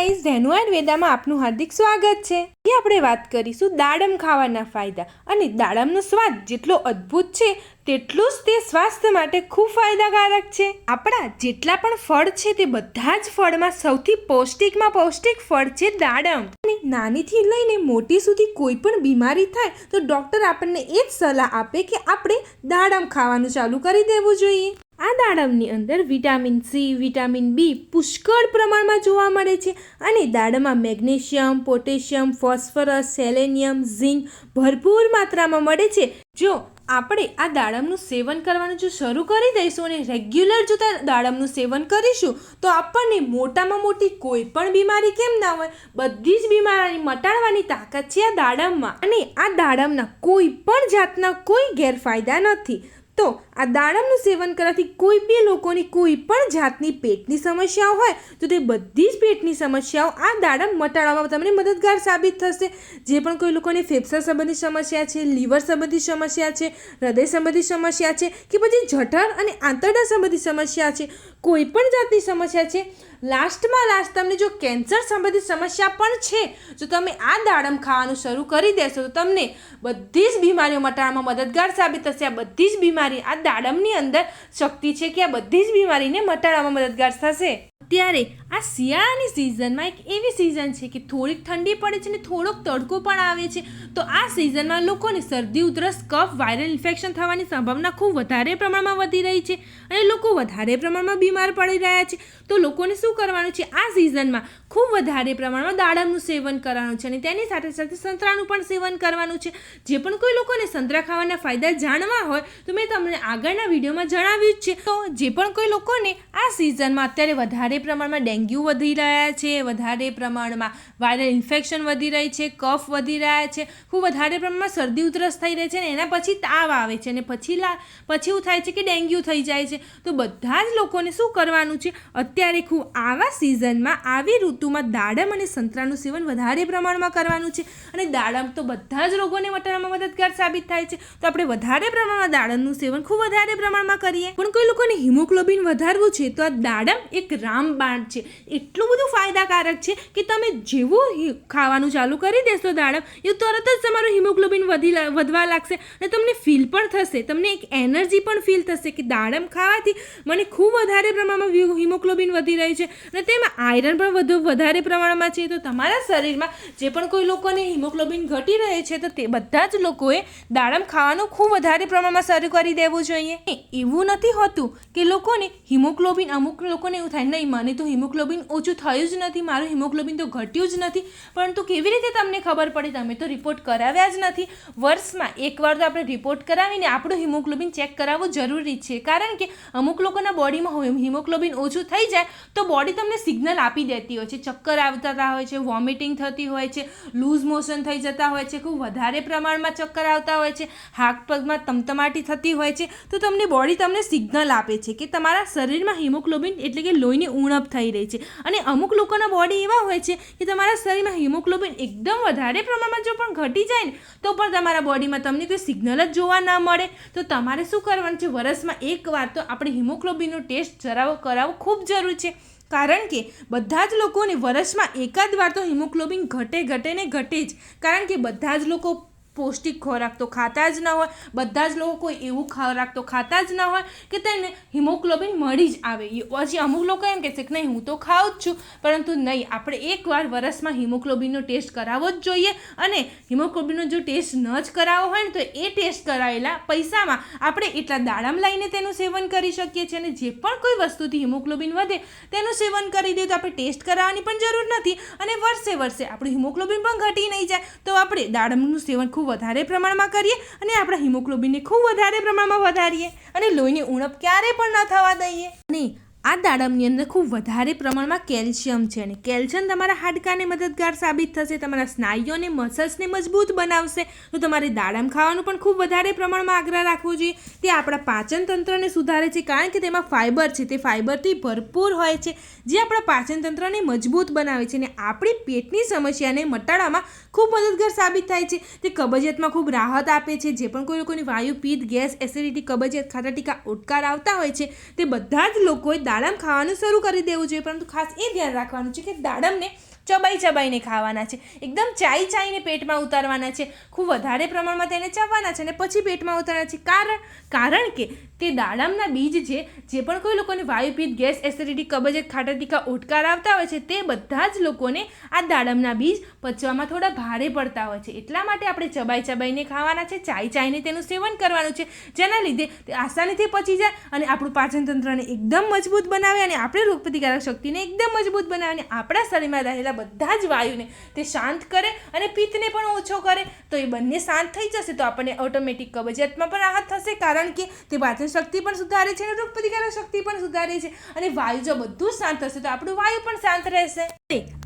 Guys, Dhenu આયુર્વેદામાં આપનું હાર્દિક સ્વાગત છે. આજે આપણે વાત કરીશું દાડમ ખાવાના ફાયદા અને દાડમનો સ્વાદ જેટલો અદ્ભુત છે, તેટલું જ તે સ્વાસ્થ્ય માટે ખૂબ ફાયદાકારક છે. આપણા જેટલા પણ ફળ છે, તે બધા જ ફળમાં સૌથી પૌષ્ટિકમાં પૌષ્ટિક ફળ છે દાડમ. અને નાનીથી લઈને મોટી સુધી કોઈ પણ બીમારી થાય, તો ડૉક્ટર આપણને એ જ સલાહ આપે કે આપણે દાડમ ખાવાનું ચાલુ કરી દેવું જોઈએ. આ દાડમની અંદર વિટામિન સી, વિટામિન બી પુષ્કળ પ્રમાણમાં જોવા મળે છે અને દાડમમાં magnesium, potassium, phosphorus, selenium, zinc ભરપૂર માત્રામાં મળે છે. જો આપણે આ દાડમનું સેવન કરવાનું જો શરૂ કરી દઈશું અને રેગ્યુલર જો દાડમનું સેવન કરીશું, તો આપણને મોટામાં મોટી કોઈ પણ બીમારી કેમ ના હોય, બધી જ બીમારી મટાડવાની તાકાત છે આ દાડમમાં. અને આ દાડમના કોઈ પણ જાતના કોઈ ગેરફાયદા નથી. તો આ દાડમનું સેવન કરવાથી કોઈ બી લોકોની કોઈ પણ જાતની પેટની સમસ્યાઓ હોય તો તે બધી જ પેટની સમસ્યાઓ આ દાડમ મટાડવામાં તમને મદદગાર સાબિત થશે. જે પણ કોઈ લોકોને ફેફસા સંબંધી સમસ્યા છે, લીવર સંબંધી સમસ્યા છે, હૃદય સંબંધી સમસ્યા છે કે પછી જઠર અને આંતરડા સંબંધી સમસ્યા છે, કોઈ પણ જાતની સમસ્યા છે, લાસ્ટમાં લાસ્ટ તમને જો કેન્સર સંબંધિત સમસ્યા પણ છે, જો તમે આ દાડમ ખાવાનું શરૂ કરી દેશો તો તમને બધી જ બીમારીઓ મટાડવામાં મદદગાર સાબિત થશે. આ બધી જ બીમારી આ દાડમની અંદર શક્તિ છે કે આ બધી જ બીમારીને મટાડવામાં મદદગાર થશે. ત્યારે આ શિયાળાની સિઝનમાં એક એવી સિઝન છે કે થોડીક ઠંડી પડે છે ને થોડોક તડકો પણ આવે છે. તો આ સિઝનમાં લોકોને શરદી, ઉધરસ, કફ વાયરલ ઇન્ફેક્શન થવાની સંભાવના ખૂબ વધારે પ્રમાણમાં વધી રહી છે અને લોકો વધારે પ્રમાણમાં બીમાર પડી રહ્યા છે. તો લોકોને શું કરવાનું છે? આ સિઝનમાં ખૂબ વધારે પ્રમાણમાં દાડમનું સેવન કરવાનું છે અને તેની સાથે સાથે સંતરાનું પણ સેવન કરવાનું છે. જે પણ કોઈ લોકોને સંતરા ખાવાના ફાયદા જાણવા હોય તો મેં તમને આગળના વિડીયોમાં જણાવ્યું જ છે. તો જે પણ કોઈ લોકોને આ સિઝનમાં અત્યારે વધારે પ્રમાણમાં ડેન્ગ્યુ વધી રહ્યા છે, વધારે પ્રમાણમાં વાયરલ ઇન્ફેક્શન વધી રહી છે, કફ વધી રહ્યા છે, ખૂબ વધારે પ્રમાણમાં શરદી ઉધરસ થઈ રહી છે ને એના પછી તાવ આવે છે અને પછી લા, પછી એવું થાય છે કે ડેન્ગ્યુ થઈ જાય છે. તો બધા જ લોકોને શું કરવાનું છે? અત્યારે ખૂબ આવા સિઝનમાં આવી ઋતુમાં દાડમ અને સંતરાનું સેવન વધારે પ્રમાણમાં કરવાનું છે અને દાડમ તો બધા જ રોગોને મટાડવામાં મદદગાર સાબિત થાય છે. તો આપણે વધારે પ્રમાણમાં દાડમનું સેવન ખૂબ વધારે પ્રમાણમાં કરીએ. પણ કોઈ લોકોને હિમોગ્લોબિન વધારવું છે તો આ દાડમ એક રામબાણ છે. એટલું બધું ફાયદાકારક છે કે તમે જેવું ખાવાનું ચાલુ કરી દેશો દાડમ એવું તરત જ તમારું હિમોગ્લોબિન વધી વધવા લાગશે અને તમને ફીલ પણ થશે. તમને એક એનર્જી પણ ફીલ થશે કે દાડમ ખાવાથી મને ખૂબ વધારે પ્રમાણમાં હિમોગ્લોબિન વધી રહ્યું છે અને તેમાં આયરન પણ વધુ, વધારે પ્રમાણમાં છે. તો તમારા શરીરમાં જે પણ કોઈ લોકોને હિમોગ્લોબિન ઘટી રહે છે, તો તે બધા જ લોકોએ દાડમ ખાવાનું ખૂબ વધારે પ્રમાણમાં શરૂ કરી દેવું જોઈએ. એવું નથી હોતું કે લોકોને હિમોગ્લોબિન, અમુક લોકોને એવું થાય, નહીં મને તો હિમોગ્લોબિન ઓછું થયું જ નથી, મારું હિમોગ્લોબિન તો ઘટ્યું જ નથી, પરંતુ કેવી રીતે તમને ખબર પડે? તમે તો રિપોર્ટ કરાવ્યા જ નથી. વર્ષમાં એકવાર તો આપણે રિપોર્ટ કરાવીને આપણું હિમોગ્લોબિન ચેક કરાવવું જરૂરી છે. કારણ કે અમુક લોકોના બોડીમાં હિમોગ્લોબિન ઓછું થઈ જાય, તો બોડી તમને સિગ્નલ આપી દેતી હોય છે. ચક્કર આવતા હોય છે વોમિટિંગ થતી હોય છે લૂઝ મોશન થઈ જતા હોય છે, ખૂબ વધારે પ્રમાણમાં ચક્કર આવતા હોય છે, હાથ પગમાં તમતમાટી થતી હોય છે, તો તમને બોડી તમને સિગ્નલ આપે છે કે તમારા શરીરમાં હિમોગ્લોબિન એટલે કે લોહીની ઉણપ થઈ રહી છે. અને અમુક લોકોના બોડી એવા હોય છે કે તમારા શરીરમાં હિમોગ્લોબિન એકદમ વધારે પ્રમાણમાં જો પણ ઘટી જાય ને, તો પણ તમારા બોડીમાં તમને કોઈ સિગ્નલ જ જોવા ના મળે. તો તમારે શું કરવાનું છે? વર્ષમાં એકવાર તો આપણે હિમોગ્લોબિનનો ટેસ્ટ જરાવો કરાવવો ખૂબ જરૂરી છે. કારણ કે બધા જ લોકોને વર્ષમાં એકાદ વાર તો હિમોગ્લોબિન ઘટે ઘટે ને ઘટે જ. કારણ કે બધા જ લોકો પૌષ્ટિક ખોરાક તો ખાતા જ ન હોય, બધા જ લોકો કોઈ એવું ખોરાક તો ખાતા જ ન હોય કે તેને હિમોગ્લોબિન મળી જ આવે. પછી અમુક લોકો એમ કહેશે કે નહીં, હું તો ખાઉં જ છું, પરંતુ નહીં, આપણે એકવાર વરસમાં હિમોગ્લોબિનનો ટેસ્ટ કરાવવો જ જોઈએ અને હિમોગ્લોબિનનો જો ટેસ્ટ ન જ કરાવવો હોય ને તો એ ટેસ્ટ કરાવેલા પૈસામાં આપણે એટલા દાડમ લઈને તેનું સેવન કરી શકીએ છીએ અને જે પણ કોઈ વસ્તુથી હિમોગ્લોબિન વધે તેનું સેવન કરી દઈએ તો આપણે ટેસ્ટ કરાવવાની પણ જરૂર નથી અને વર્ષે વર્ષે આપણું હિમોગ્લોબિન પણ ઘટી નહીં જાય તો આપણે દાડમનું સેવન ખૂબ વધારે પ્રમાણમાં કરીએ અને આપણા હિમોગ્લોબિનને ખૂબ વધારે પ્રમાણમાં વધારીએ અને લોહીની ઉણપ ક્યારે પણ ન થવા દઈએ. અને આ દાડમની અંદર ખૂબ વધારે પ્રમાણમાં કેલ્શિયમ છે અને કેલ્શિયમ તમારા હાડકાને મદદગાર સાબિત થશે, તમારા સ્નાયુઓને, મસલ્સને મજબૂત બનાવશે. તો તમારે દાડમ ખાવાનું પણ ખૂબ વધારે પ્રમાણમાં આગ્રહ રાખવો જોઈએ. તે આપણા પાચન તંત્રને સુધારે છે, કારણ કે તેમાં ફાઇબર છે, તે ફાઇબરથી ભરપૂર હોય છે, જે આપણા પાચન તંત્રને મજબૂત બનાવે છે અને આપણી પેટની સમસ્યાને મટાડવામાં ખૂબ મદદગાર સાબિત થાય છે. તે કબજિયાતમાં ખૂબ રાહત આપે છે, જે પણ કોઈ લોકોની વાયુ, પિત્ત, ગેસ, એસિડિટી, કબજિયાત, ખાટા ટીકા ઉટકાર આવતા હોય છે, તે બધા જ લોકોએ દાડમ ખાવાનું શરૂ કરી દેવું જોઈએ પરંતુ ખાસ એ ધ્યાન રાખવાનું છે કે દાડમને ચબાઈ ચબાઈને ખાવાના છે. એકદમ ચાઈ ચાઈને પેટમાં ઉતારવાના છે. ખૂબ વધારે પ્રમાણમાં તેને ચાવવાના છે અને પછી પેટમાં ઉતારવાના છે. કારણ કારણ કે તે દાડમના બીજ છે, જે પણ કોઈ લોકોને વાયુપિત, ગેસ, એસિડિટી, કબજિયાત તીખા ઓટકાર આવતા હોય છે, તે બધા જ લોકોને આ દાડમના બીજ પચવામાં થોડા ભારે પડતા હોય છે. એટલા માટે આપણે ચબાઈ ચબાઈને ખાવાના છે, ચાઈ ચાઈને તેનું સેવન કરવાનું છે. જેના લીધે તે આસાનીથી પચી જાય અને આપણું પાચનતંત્રને એકદમ મજબૂત બનાવે અને આપણે રોગપ્રતિકારક શક્તિને એકદમ મજબૂત બનાવે અને આપણા શરીરમાં રહેલા બધા જ વાયુને તે શાંત કરે અને પિત્તને પણ ઓછો કરે. તો એ બંને શાંત થઈ જશે તો આપણને ઓટોમેટિક કબજિયાતમાં પણ રાહત થશે કારણ કે તે પાચન શક્તિ પણ સુધારે છે અને રોગપ્રતિકારક શક્તિ પણ સુધારે છે. અને વાયુ જો બધું શાંત થશે તો આપણું વાયુ પણ શાંત રહેશે.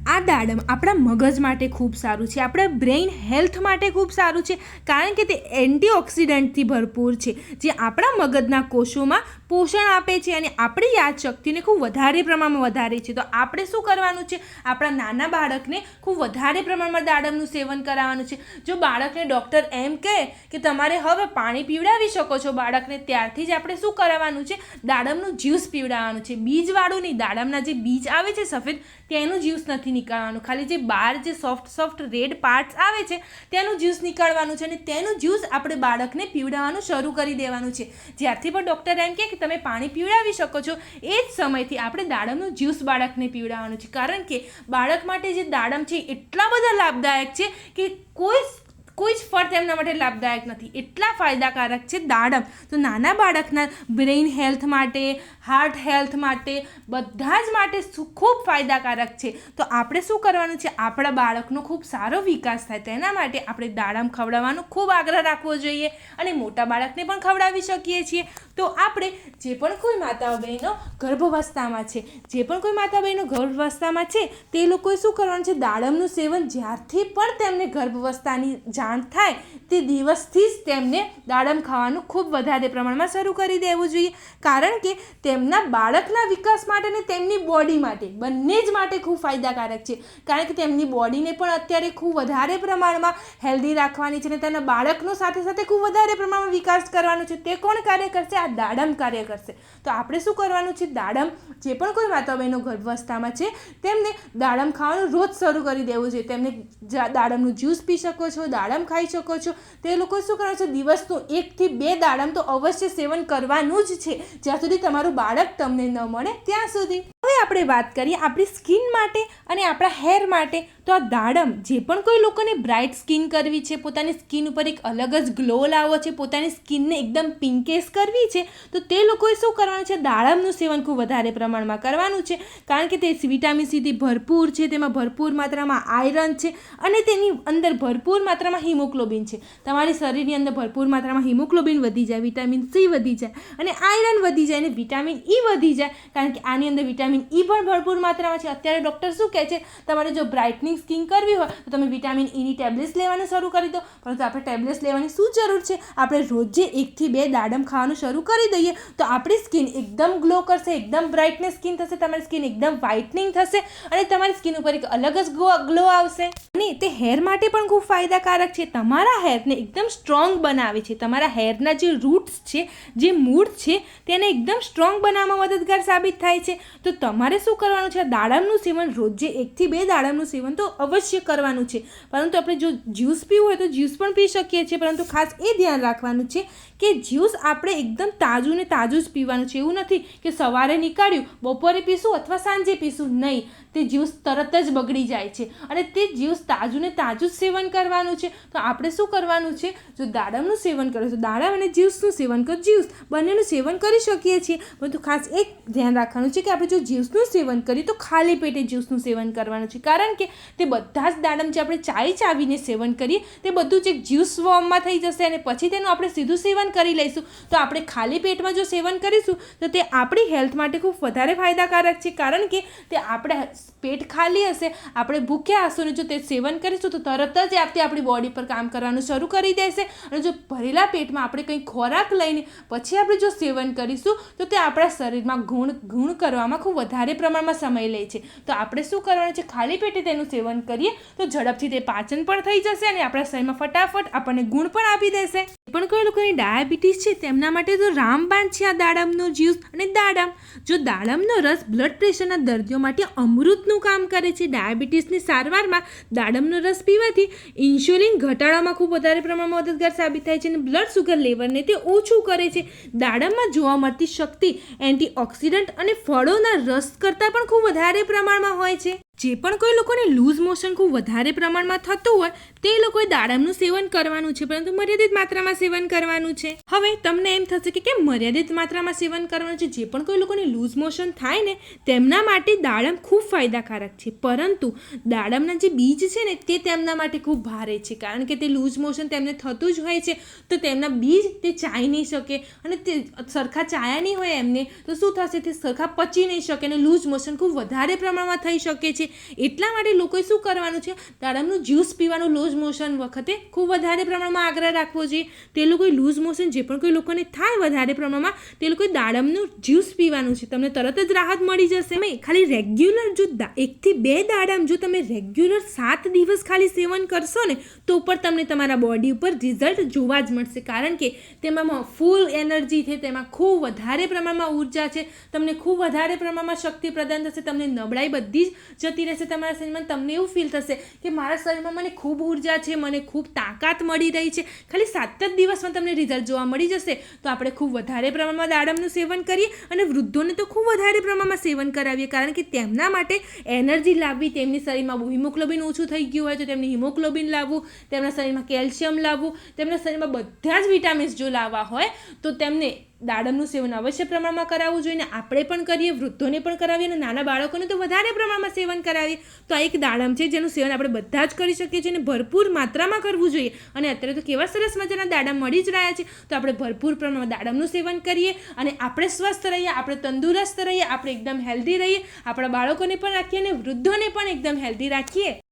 આ દાડમ આપણા મગજ માટે ખૂબ સારું છે, આપણા બ્રેઇન હેલ્થ માટે ખૂબ સારું છે, કારણ કે તે એન્ટીઓક્સિડન્ટથી ભરપૂર છે, જે આપણા મગજના કોષોમાં પોષણ આપે છે અને આપણી યાદશક્તિને ખૂબ વધારે પ્રમાણમાં વધારે છે. તો આપણે શું કરવાનું છે? આપણા નાના બાળકને ખૂબ વધારે પ્રમાણમાં દાડમનું સેવન કરાવવાનું છે. જો બાળકને ડૉક્ટર એમ કહે કે તમારે હવે પાણી પીવડાવી શકો છો બાળકને, ત્યારથી જ આપણે શું કરાવવાનું છે? દાડમનું જ્યુસ પીવડાવવાનું છે. બીજવાળું નહીં દાડમના જે બીજ આવે છે સફેદ, તેનું જ્યુસ નથી નીકાળવાનું. ખાલી જે બહાર જે સોફ્ટ સોફ્ટ રેડ પાર્ટ્સ આવે છે તેનું જ્યુસ નીકાળવાનું છે અને તેનું જ્યુસ આપણે બાળકને પીવડાવવાનું શરૂ કરી દેવાનું છે. જ્યારથી પણ ડૉક્ટર એમ કહે કે તમે પાણી પીવડાવી શકો છો, એ જ સમયથી આપણે દાડમનું જ્યુસ બાળકને પીવડાવવાનું છે. કારણ કે બાળક માટે જે દાડમ છે એટલા બધા લાભદાયક છે કે કોઈ કોઈ જ ફળ તેમના માટે લાભદાયક નથી. એટલા ફાયદાકારક છે દાડમ. તો નાના બાળકના બ્રેઇન હેલ્થ માટે, હાર્ટ હેલ્થ માટે, બધા જ માટે ખૂબ ફાયદાકારક છે. તો આપણે શું કરવાનું છે? આપણા બાળકનો ખૂબ સારો વિકાસ થાય. તેના માટે આપણે દાડમ ખવડાવવાનો ખૂબ આગ્રહ રાખવો જોઈએ અને મોટા બાળકને પણ ખવડાવી શકીએ છીએ. તો આપણે જે પણ કોઈ માતા બહેનો ગર્ભાવસ્થામાં છે, જે પણ કોઈ માતા બહેનો ગર્ભાવસ્થામાં છે, તે લોકોએ શું કરવાનું છે? દાડમનું સેવન જ્યારથી પણ તેમને ગર્ભાવસ્થાની જાણ થાય તે દિવસથી જ તેમને દાડમ ખાવાનું ખૂબ વધારે પ્રમાણમાં શરૂ કરી દેવું જોઈએ. કારણ કે તેમના બાળકના વિકાસ માટે અને તેમની બોડી માટે બંને જ માટે ખૂબ ફાયદાકારક છે. કારણ કે તેમની બોડીને પણ અત્યારે ખૂબ વધારે પ્રમાણમાં હેલ્ધી રાખવાની છે અને તેના બાળકનો સાથે સાથે ખૂબ વધારે પ્રમાણમાં વિકાસ કરવાનો છે. તે કોણ કાર્ય કરશે? આ દાડમ કાર્ય કરશે. તો આપણે શું કરવાનું છે? દાડમ જે પણ કોઈ માતા ગર્ભાવસ્થામાં છે, તેમને દાડમ ખાવાનું રોજ શરૂ કરી દેવું જોઈએ. તેમને દાડમનું જ્યુસ પી શકો છો, દાડમ ખાઈ શકો છો. તે લોકો શું કરે છે? દિવસનું એકથી બે દાડમ તો અવશ્ય સેવન કરવાનું જ છે. જ્યાં સુધી તમારું બાળક તમને ન મળે ત્યાં સુધી. હવે આપણે વાત કરીએ આપણી સ્કિન માટે અને આપણા હેર માટે. તો આ દાડમ જે પણ કોઈ લોકોને બ્રાઇટ સ્કિન કરવી છે, પોતાની સ્કિન ઉપર એક અલગ જ ગ્લો લાવવો છે, પોતાની સ્કિનને એકદમ પિંકેશ કરવી છે, તો તે લોકોએ શું કરવાનું છે? દાડમનું સેવન ખૂબ વધારે પ્રમાણમાં કરવાનું છે, કારણ કે તે વિટામિન સીથી ભરપૂર છે, તેમાં ભરપૂર માત્રામાં આયરન છે અને તેની અંદર ભરપૂર માત્રામાં હિમોગ્લોબિન છે. તમારી શરીરની અંદર ભરપૂર માત્રામાં હિમોગ્લોબિન વધી જાય, વિટામિન સી વધી જાય અને આયરન વધી જાય અને વિટામિન ઈ વધી જાય, કારણ કે આની અંદર વિટામિન ઈ પણ ભરપૂર માત્રામાં છે. અત્યારે ડૉક્ટર શું કહે છે? તમારે જો બ્રાઇટનિંગ સ્કિન કરવી હોય, તો તમે વિટામિન ઈની ટેબ્લેટ્સ લેવાનું શરૂ કરી દો. પરંતુ આપણે ટેબ્લેટ્સ લેવાની શું જરૂર છે? આપણે રોજે એકથી બે દાડમ ખાવાનું શરૂ કરી દઈએ, તો આપણી સ્કિન એકદમ ગ્લો કરશે, એકદમ બ્રાઇટનેસ સ્કિન થશે, તમારી સ્કિન એકદમ વ્હાઇટનિંગ થશે અને તમારી સ્કિન ઉપર એક અલગ જ ગ્લો આવશે. અને તે હેર માટે પણ ખૂબ ફાયદાકારક છે. તમારા હેરને એકદમ સ્ટ્રોંગ બનાવે છે. તમારા હેરના જે રૂટ્સ છે, જે મૂળ છે, તેને એકદમ સ્ટ્રોંગ બનાવવામાં મદદગાર સાબિત થાય છે. તો તમારે શું કરવાનું છે? દાડમનું સેવન રોજે એકથી બે દાડમનું સેવન તો અવશ્ય કરવાનું છે. પરંતુ આપણે જો જ્યુસ પીવું હોય તો જ્યુસ પણ પી શકીએ છીએ, પરંતુ ખાસ એ ધ્યાન રાખવાનું છે કે જ્યુસ આપણે એકદમ તાજું ને તાજું જ પીવાનું છે. એવું નથી કે સવારે નીકાળ્યું, બપોરે પીશું અથવા સાંજે પીશું. નહીં, તે જ્યુસ તરત જ બગડી જાય છે અને તે જ્યુસ તાજું ને તાજું જ સેવન કરવાનું છે. તો આપણે શું કરવાનું છે? જો દાડમનું સેવન કરો તો દાડમ અને જ્યુસનું સેવન કરો, જ્યુસ બંનેનું સેવન કરી શકીએ છીએ. પરંતુ ખાસ એક ધ્યાન રાખવાનું છે કે આપણે જો જ્યુસનું સેવન કરીએ, તો ખાલી પેટે જ્યુસનું સેવન કરવાનું છે. કારણ કે તે બધા જ દાડમ જે આપણે ચાઈ ચાવીને સેવન કરીએ, તે બધું જ જ્યુસ ફોર્મમાં થઈ જશે અને પછી તેનું આપણે સીધું સેવન કરી લઈશું. તો આપણે ખાલી પેટમાં જો સેવન કરીશું, તો તે આપણી હેલ્થ માટે ખૂબ વધારે ફાયદાકારક છે. કારણ કે તે આપણે પેટ ખાલી હશે, આપણે ભૂખ્યા હશું ને જો તે સેવન કરીશું, તો તરત જ આપતી આપણી બોડી પર કામ કરવાનું શરૂ કરી દેશે. અને જો ભરેલા પેટમાં આપણે કંઈ ખોરાક લઈને પછી આપણે જો સેવન કરીશું, તો તે આપણા શરીરમાં ગુણ ગુણ કરવામાં ખૂબ વધારે પ્રમાણમાં સમય લે છે. તો આપણે શું કરવાનું છે? ખાલી પેટે તેનું સેવન કરીએ, તો ઝડપથી તે પાચન પણ થઈ જશે અને આપણા શરીરમાં ફટાફટ આપણને ગુણ પણ આપી દેશે. પણ કોઈ લોકોને ડાયાબિટીસ છે, તેમના માટે તો રામબાણ છે આ દાડમનો જ્યુસ. અને દાડમ, જો દાડમનો રસ બ્લડ પ્રેશરના દર્દીઓ માટે અમૃતનું કામ કરે છે, ડાયાબિટીસની સારવારમાં દાડમનો રસ પીવાથી ઇન્સ્યુલિન ઘટાડવામાં ખૂબ વધારે પ્રમાણમાં મદદગાર સાબિત થાય છે અને બ્લડ સુગર લેવલને તે ઓછું કરે છે. દાડમમાં જોવા મળતી શક્તિ, એન્ટીઓક્સિડન્ટ અને ફળોના રસ કરતાં પણ ખૂબ વધારે પ્રમાણમાં હોય છે. જે પણ કોઈ લોકોને લૂઝ મોશન ખૂબ વધારે પ્રમાણમાં થતું હોય, તે લોકોએ દાડમનું સેવન કરવાનું છે, પરંતુ મર્યાદિત માત્રામાં સેવન કરવાનું છે. હવે તમને એમ થશે કે કેમ મર્યાદિત માત્રામાં સેવન કરવાનું છે? જે પણ કોઈ લોકોને લૂઝ મોશન થાય ને, તેમના માટે દાડમ ખૂબ ફાયદાકારક છે. પરંતુ દાડમના જે બીજ છે ને, તે તેમના માટે ખૂબ ભારે છે, કારણ કે તે લૂઝ મોશન તેમને થતું જ હોય છે, તો તેમના બીજ તે ચાઈ નહીં શકે અને તે સરખા ચાયા નહીં હોય એમને, તો શું થશે? તે સરખા પચી નહીં શકે અને લૂઝ મોશન ખૂબ વધારે પ્રમાણમાં થઈ શકે છે. એટલા માટે લોકોએ શું કરવાનું છે? દાડમનું જ્યુસ પીવાનું લૂઝ મોશન વખતે ખૂબ વધારે પ્રમાણમાં આગ્રહ રાખવો જોઈએ. તે લોકોએ લૂઝ મોશન જે પણ કોઈ લોકોને થાય વધારે પ્રમાણમાં, તે લોકોએ દાડમનું જ્યુસ પીવાનું છે. તમને તરત જ રાહત મળી જશે. મેં ખાલી રેગ્યુલર જો એકથી બે દાડમ જો તમે રેગ્યુલર સાત દિવસ ખાલી સેવન કરશો ને, તો ઉપર તમને તમારા બોડી ઉપર રિઝલ્ટ જોવા જ મળશે. કારણ કે તેમાં ફૂલ એનર્જી છે, તેમાં ખૂબ વધારે પ્રમાણમાં ઊર્જા છે, તમને ખૂબ વધારે પ્રમાણમાં શક્તિ પ્રદાન થશે, તમને નબળાઈ બધી જ જતી રહેશે તમારા શરીરમાં, તમને એવું ફીલ થશે કે મારા શરીરમાં મને ખૂબ ઊર્જા છે, મને ખૂબ તાકાત મળી રહી છે. ખાલી સાત જ દિવસમાં તમને રિઝલ્ટ જોવા મળી જશે. તો આપણે ખૂબ વધારે પ્રમાણમાં દાડમનું સેવન કરીએ અને વૃદ્ધોને તો ખૂબ વધારે પ્રમાણમાં સેવન કરાવીએ, કારણ કે તેમના માટે એનર્જી લાવવી, તેમની શરીરમાં હિમોગ્લોબિન ઓછું થઈ ગયું હોય તો તેમને હિમોગ્લોબિન લાવવું, તેમના શરીરમાં કેલ્શિયમ લાવવું, તેમના શરીરમાં બધા જ વિટામિન્સ જો લાવવા હોય, તો તેમને દાડમનું સેવન અવશ્ય પ્રમાણમાં કરાવવું જોઈએ આપણે પણ કરીએ, વૃદ્ધોને પણ કરાવીએ અને નાના બાળકોને તો વધારે પ્રમાણમાં સેવન કરાવીએ. તો આ એક દાડમ છે જેનું સેવન આપણે બધા જ કરી શકીએ છીએ અને ભરપૂર માત્રામાં કરવું જોઈએ. અને અત્યારે તો કેવા સરસ મજાના દાડમ મળી જ રહ્યા છે. તો આપણે ભરપૂર પ્રમાણમાં દાડમનું સેવન કરીએ અને આપણે સ્વસ્થ રહીએ, આપણે તંદુરસ્ત રહીએ, આપણે એકદમ હેલ્ધી રહીએ, આપણા બાળકોને પણ રાખીએ અને વૃદ્ધોને પણ એકદમ હેલ્ધી રાખીએ.